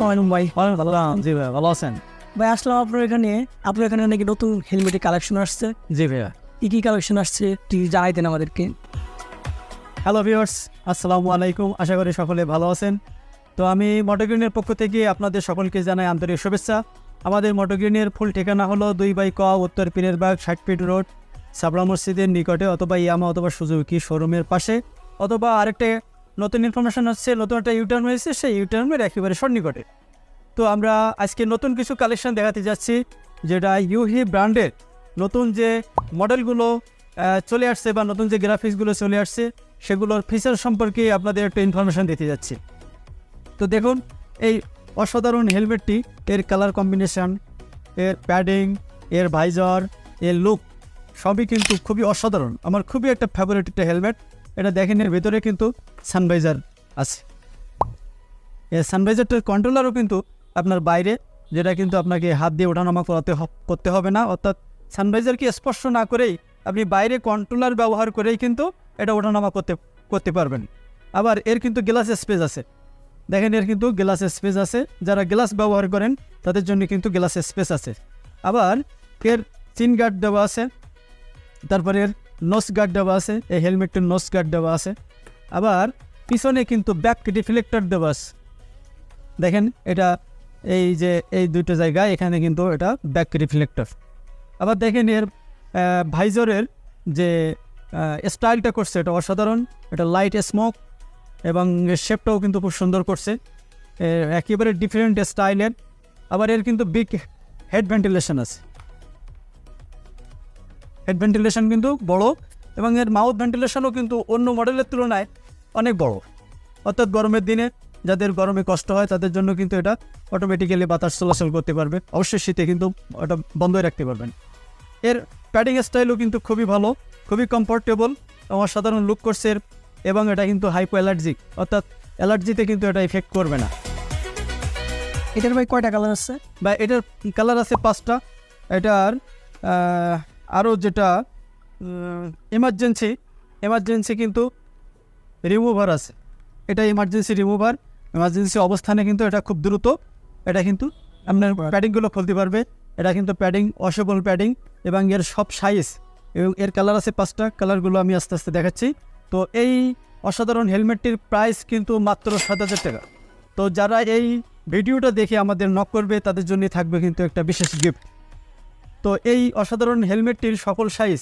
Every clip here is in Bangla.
আসসালামাইকুম ভাই। ওয়ালাইকুম সালাম জি ভাইয়া ভালো আছেন। ভাই আসলাম আপনার এখানে। আপনার এখানে নাকি নতুন হেলমেটের কালেকশন আসছে। জি ভাইয়া। কি কি কালেকশন আসছে? একটু জানাই দেন আমাদেরকে। হ্যালো ভিউয়ার্স আসসালামু আলাইকুম। আশা করি সকলে ভালো আছেন। তো আমি মোটোগ্রিনের পক্ষ থেকে আপনাদের সকলকে জানাই আন্তরিক শুভেচ্ছা। আমাদের মোটোগ্রিনের ফুল ঠিকানা হলো দুই বাই ক উত্তর পীরের বাগ ষাট ফিট রোড সাবরা মসজিদের নিকটে অথবা ইয়ামা অথবা সুজুকি শোরুমের পাশে। অথবা আরেকটা নতুন ইনফরমেশন হচ্ছে নতুন একটা ইউটার্ন হয়েছে, সেই ইউটার্নের একেবারে সন্নিকটে। তো আমরা আজকে নতুন কিছু কালেকশন দেখাতে যাচ্ছি, যেটা ইউহি ব্র্যান্ডের নতুন যে মডেলগুলো চলে আসছে বা নতুন যে গ্রাফিক্সগুলো চলে আসছে, সেগুলোর ফিচার সম্পর্কে আপনাদের একটু ইনফরমেশন দিতে যাচ্ছি। তো দেখুন, এই অসাধারণ হেলমেটটি এর কালার কম্বিনেশন এর প্যাডিং এর ভাইজার এর লুক সবই কিন্তু খুবই অসাধারণ। আমার খুবই একটা ফেভারিট একটা হেলমেট এটা দেখেন এর ভেতরে কিন্তু সানভাইজার আছে। এই সানভাইজারটার কন্ট্রোলারও কিন্তু আপনার বাইরে, যেটা কিন্তু আপনাকে হাত দিয়ে ওঠানামা করাতে করতে হবে না। অর্থাৎ সানভাইজারকে স্পর্শ না করেই আপনি বাইরে কন্ট্রোলার ব্যবহার করেই কিন্তু এটা ওঠানামা করতে করতে পারবেন। আবার এর কিন্তু গ্লাস স্পেস আছে। দেখেন এর কিন্তু গ্লাস স্পেস আছে। যারা গ্লাস ব্যবহার করেন, তাদের জন্য কিন্তু গ্লাস স্পেস আছে। আবার এর চিন গার্ড দেওয়া আছে। তারপরে এর নোস গার্ড দেওয়া আছে, এই হেলমেটটির নোস গার্ড দেওয়া আছে। আবার পিছনে কিন্তু ব্যাক রিফ্লেক্টর দেওয়া আছে। দেখেন, এটা এই যে এই দুটো জায়গা, এখানে কিন্তু এটা ব্যাক রিফ্লেক্টর আবার দেখেন এর ভাইজরের যে স্টাইলটা করছে, এটা অসাধারণ, এটা লাইট স্মোক, এবং শেপটাও কিন্তু খুব সুন্দর করছে। একেবারে ডিফারেন্ট স্টাইলের, আবার এর কিন্তু বিগ হেড ভেন্টিলেশন আছে। হেড ভেন্টিলেশন কিন্তু বড় এবং এর মাউথ ভেন্টিলেশনও কিন্তু অন্য মডেলের তুলনায় অনেক বড়। অর্থাৎ গরমের দিনে যাদের গরমে কষ্ট হয় তাদের জন্য কিন্তু এটা অটোমেটিক্যালি বাতাস চলাচল করতে পারবে। অবশ্যই শীতে কিন্তু ওটা বন্ধই রাখতে পারবেন। এর প্যাডিং স্টাইলও কিন্তু খুবই ভালো খুবই কমফোর্টেবল এবং সাধারণ লুক করছে এবং এটা কিন্তু হাইপো অ্যালার্জিক অর্থাৎ অ্যালার্জিতে কিন্তু এটা ইফেক্ট করবে না। এটার ভাই কয়টা কালার আছে? বা এটার কালার আছে পাঁচটা। এটার আরও যেটা এমার্জেন্সি এমার্জেন্সি কিন্তু রিমুভার আছে। এটা এমার্জেন্সি রিমুভার এমার্জেন্সি অবস্থানে কিন্তু এটা খুব দ্রুত এটা কিন্তু আপনার প্যাডিংগুলো খুলতে পারবে। এটা কিন্তু প্যাডিং ওয়াশেবল প্যাডিং এবং এর সব সাইজ এবং এর কালার আছে পাঁচটা কালারগুলো আমি আস্তে আস্তে দেখাচ্ছি। তো এই অসাধারণ হেলমেটটির প্রাইস কিন্তু মাত্র সাত হাজার টাকা। তো যারা এই ভিডিওটা দেখে আমাদের নক করবে তাদের জন্য থাকবে কিন্তু একটা বিশেষ গিফট তো এই অসাধারণ হেলমেটটির সকল size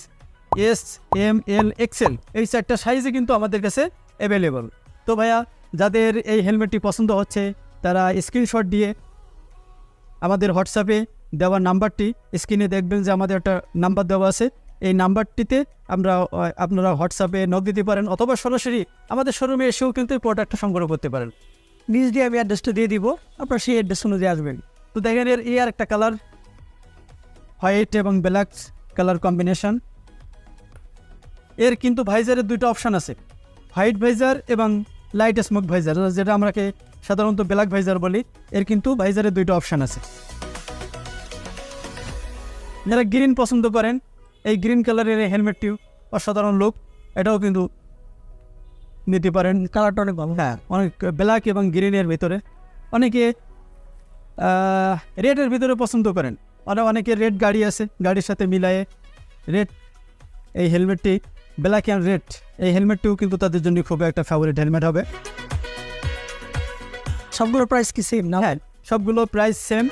S M L XL এই চারটা সাইজে কিন্তু আমাদের কাছে অ্যাভেলেবল তো ভাইয়া, যাদের এই হেলমেটটি পছন্দ হচ্ছে, তারা স্ক্রিনশট দিয়ে আমাদের হোয়াটসঅ্যাপে দেওয়া নাম্বারটি স্ক্রিনে দেখবেন যে আমাদের একটা নাম্বার দেওয়া আছে। এই নাম্বারটিতে আমরা আপনারা হোয়াটসঅ্যাপে নক দিতে পারেন অথবা সরাসরি আমাদের শোরুমে এসেও কিন্তু এই প্রোডাক্টটা সংগ্রহ করতে পারেন। নিজ দিয়ে আমি অ্যাড্রেসটা দিয়ে দিব, আপনারা সেই অ্যাড্রেস অনুযায়ী আসবেন। তো দেখেন এর এই আর একটা কালার হোয়াইট এবং ব্ল্যাক কালার কম্বিনেশন এর কিন্তু ভাইজারের দুইটা অপশান আছে। হোয়াইট ভাইজার এবং লাইট স্মোক ভাইজার যেটা আমরাকে সাধারণত ব্ল্যাক ভাইজার বলি এর কিন্তু ভাইজারের দুইটা অপশান আছে। যারা গ্রিন পছন্দ করেন এই গ্রিন কালারের এই হেলমেটটিও অসাধারণ লুক এটাও কিন্তু নিতে পারেন। কালারটা অনেক ভালো। হ্যাঁ অনেক ব্ল্যাক এবং গ্রিনের ভিতরে। অনেকে রেডের ভিতরে পছন্দ করেন। অনেক অনেকে রেড গাড়ি আছে গাড়ির সাথে মিলায়ে রেড এই হেলমেটটি ব্ল্যাক অ্যান্ড রেড এই হেলমেটটিও কিন্তু তাদের জন্য খুব একটা ফেভারিট হেলমেট হবে। সবগুলো প্রাইস কি সেম না? হ্যাঁ সবগুলো প্রাইস সেম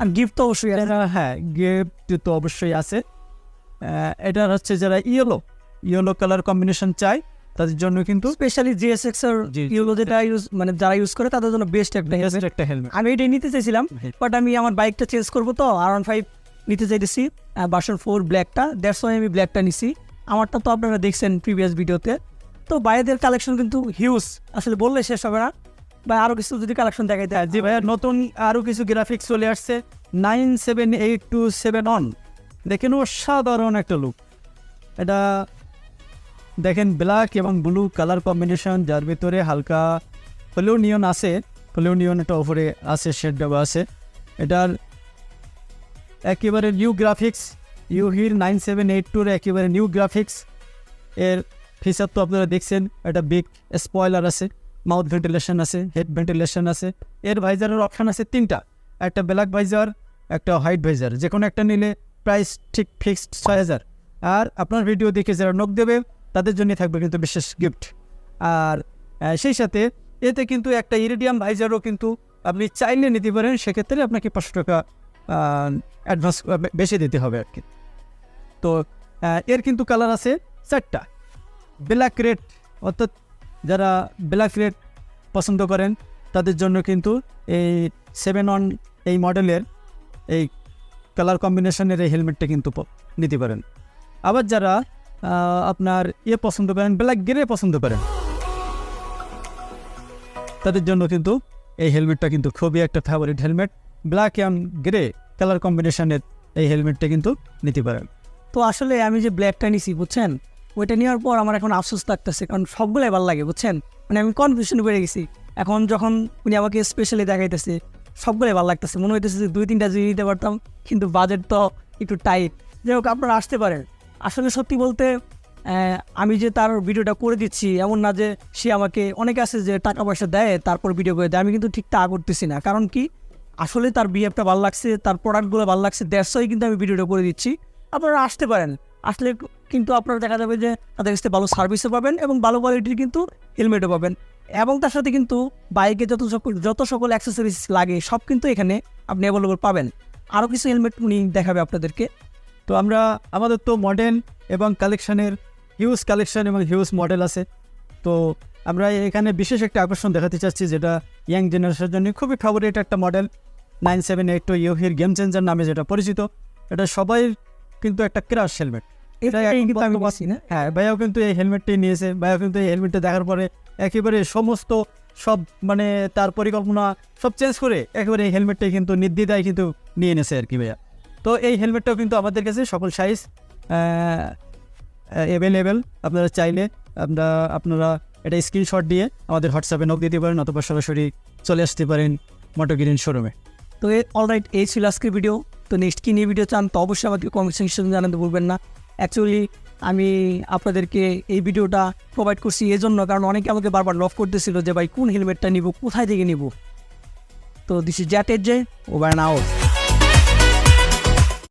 আর গিফট তো অবশ্যই হ্যাঁ গিফট তো অবশ্যই আছে। এটা হচ্ছে যারা ইয়েলো ইয়েলো কালার কম্বিনেশন চাই তাদের জন্য কিন্তু স্পেশালি জিএসএক্স জি। ইউলো যেটা ইউজ মানে যারা ইউজ করে তাদের জন্য বেস্ট একটা হেলমেট একটা হেলমেট আমি এটাই নিতে চাইছিলাম বাট আমি আমার বাইকটা চেঞ্জ করব তো আর ওয়ান ফাইভ নিতে চাইতেছি বাসন ফোর ব্ল্যাকটা দ্যাটস ওয়াই আমি ব্ল্যাকটা নিছি। আমারটা তো আপনারা দেখছেন প্রিভিয়াস ভিডিওতে তো বাইরেদের কালেকশন কিন্তু হিউজ আসলে বললে শেষ হবে না। বা আরও কিছু যদি কালেকশন দেখাইতে হয় জি ভাইয়া নতুন আরও কিছু গ্রাফিক্স চলে আসছে nine seven eight two seven on দেখেন অসাধারণ একটা লুক এটা দেখেন ব্ল্যাক এবং ব্লু কালার কম্বিনেশন, যার ভিতরে হালকা হলেও আছে। হলেও একটা ওপরে আছে শেড দেওয়া আছে। এটার একেবারে নিউ গ্রাফিক্স ইউহির নাইন সেভেন এইট টুর একেবারে নিউ গ্রাফিক্স এর ফিচার তো আপনারা দেখছেন একটা বিগ স্পয়লার আছে মাউথ ভেন্টিলেশন আছে হেড ভেন্টিলেশন আছে। এর ভাইজারের অপশান আছে তিনটা, একটা ব্ল্যাক ভাইজার একটা হোয়াইট ভাইজার যে কোনো একটা নিলে প্রাইস ঠিক ফিক্সড ছয় হাজার। আর আপনার ভিডিও দেখে যারা নখ দেবে তাদের জন্য থাকবে কিন্তু বিশেষ গিফট আর সেই সাথে এতে কিন্তু একটা ইরিডিয়াম ভাইজারও কিন্তু আপনি চাইলে নিতে পারেন, সেক্ষেত্রে আপনাকে পাঁচশো টাকা অ্যাডভান্স বেশি দিতে হবে আর কি তো এর কিন্তু কালার আছে চারটা। ব্ল্যাক রেড অর্থাৎ যারা ব্ল্যাক রেড পছন্দ করেন, তাদের জন্য কিন্তু এই সেভেন ওয়ান এই মডেলের এই কালার কম্বিনেশনের এই হেলমেটটা কিন্তু নিতে পারেন। আবার যারা আপনার ইয়ে পছন্দ করেন ব্ল্যাক গ্রে পছন্দ করেন। তাদের জন্য কিন্তু এই হেলমেটটা কিন্তু খুবই একটা favourite helmet black and grey colour কম্বিনেশনের এই হেলমেটটা কিন্তু নিতে পারেন। তো আসলে আমি যে ব্ল্যাকটা নিছি, বুঝছেন? ওইটা নেওয়ার পর আমার এখন আফসোস লাগতেছে, কারণ সবগুলোই ভালো লাগে, বুঝছেন? মানে আমি কনফিউশন পড়ে গেছি। এখন যখন উনি আমাকে স্পেশালি দেখাইতেছে, সবগুলোই ভালো লাগতেছে। মনে হইতেছে যে দুই তিনটা জিনিস নিতে পারতাম, কিন্তু বাজেট তো একটু টাইট যাই হোক, আপনারা আসতে পারেন। আসলে সত্যি বলতে আমি যে তার ভিডিওটা করে দিচ্ছি, এমন না যে সে আমাকে অনেকে আছে যে টাকা পয়সা দেয়, তারপর ভিডিও করে দেয়। আমি কিন্তু ঠিক তা করতেছি না। কারণ কি? আসলে তার বিহেভটা ভালো লাগছে, তার প্রোডাক্টগুলো ভালো লাগছে দেড়শোই কিন্তু আমি ভিডিওটা করে দিচ্ছি। আপনারা আসতে পারেন। আসলে কিন্তু আপনারা দেখা যাবে যে তাদের কাছে ভালো সার্ভিসও পাবেন এবং ভালো কোয়ালিটির কিন্তু হেলমেটও পাবেন। এবং তার সাথে কিন্তু বাইকে যত সকল যত সকল অ্যাক্সেসরিজ লাগে, সব কিন্তু এখানে আপনি অ্যাভেলেবল পাবেন। আরও কিছু হেলমেট উনি দেখাবে আপনাদেরকে। তো আমরা আমাদের তো মডেল এবং কালেকশানের হিউজ কালেকশান এবং হিউজ মডেল আছে। তো আমরা এখানে বিশেষ একটা আকর্ষণ দেখাতে চাচ্ছি যেটা ইয়াং জেনারেশনের জন্য খুবই ফেভারিট একটা model nine seven eight two ইউহির game changer নামে যেটা পরিচিত। এটা সবাই কিন্তু একটা ক্রাশ হেলমেট হ্যাঁ ভাইয়াও কিন্তু এই হেলমেটটি নিয়েছে। ভাইয়াও কিন্তু এই হেলমেটটা দেখার পরে একেবারে সমস্ত সব মানে তার পরিকল্পনা সব চেঞ্জ করে একেবারে এই হেলমেটটাই কিন্তু নির্দ্বিধায় কিন্তু নিয়ে এনেছে আর কি ভাইয়া। তো এই হেলমেটটাও কিন্তু আমাদের কাছে সকল সাইজ অ্যাভেলেবেল আপনারা চাইলে আমরা, আপনারা এটা স্ক্রিনশট দিয়ে আমাদের হোয়াটসঅ্যাপে নক দিতে পারেন অথবা সরাসরি চলে আসতে পারেন মোটোগ্রিন শোরুমে তো এ অলরাইট এই ছিল আজকের ভিডিও তো নেক্সট কী নিয়ে ভিডিও চান তো অবশ্যই আমাকে কমেন্ট সেকশনে জানাতে ভুলবেন না। অ্যাকচুয়ালি আমি আপনাদেরকে এই ভিডিওটা প্রোভাইড করছি এই জন্য কারণ অনেকে আমাকে বারবার লভ করতেছিল যে, ভাই, কোন হেলমেটটা নিব? কোথায় থেকে নিব? তো দিস ইজ জ্যাটের যে ওভার নাও